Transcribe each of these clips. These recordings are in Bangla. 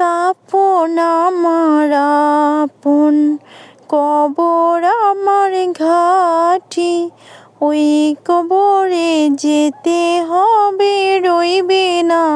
কাপন আমার আপন কবর আমার ঘাটি। ওই কবরে যেতে হবে রইবে না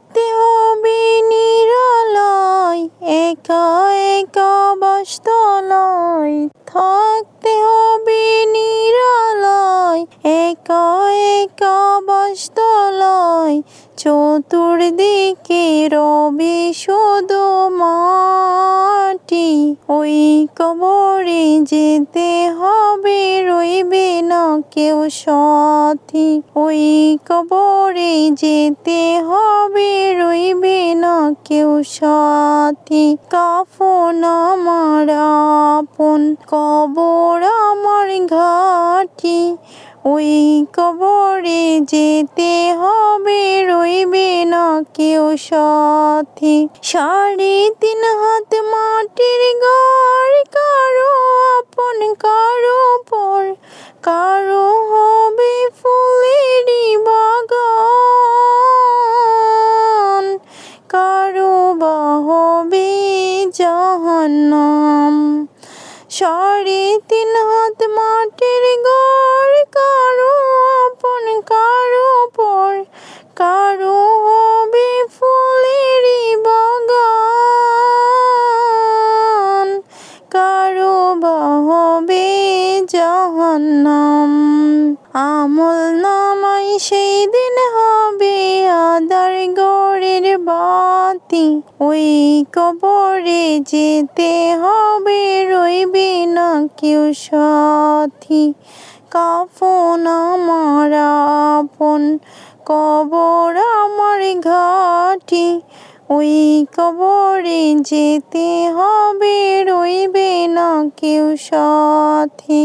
থাকতে হবে নিরলয় একা একা বাসতলায়। থাকতে হবে নিরলয় একা একা বাসতলায়। চতুর্দিকে রবে শুধু মাটি, ওই কবরে যেতে হবে রইবে না কেউ সাথী। ওই কবরে যেতে হবে রইবে না কেউ সাথী। কাফন আমার আপন, কবর আমার ঘাটি ওই কবরে যেতে হবে, রইবে না কেউ সাথী। সাড়ে তিন হাত মাটির ঘর, কারও আপন, কারও পর। কারও হবে ফুলেরই বাগান, কারও বা হবে জাহান্নাম সাড়ে তিন হাত মাটির ঘর, কারও আপন, কারও পর, কারও হবে ফুলেরই বাগান, কারও বা হবে জাহান্নাম। আমল নামাই সেই দিন হবে বাতি ওই কবরে যেতে হবে, রইবে না কেউ সাথী। কাফন আমার আপন, কবর আমার ঘাটি। ওই কবরে যেতে হবে, রইবে না কেউ সাথী।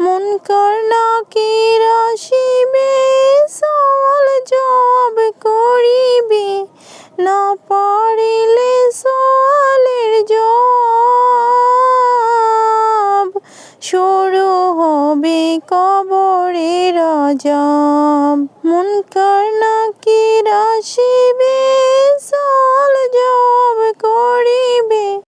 মন কর না কি আসিবে হবে কবরে রজব না কি রাশিবে?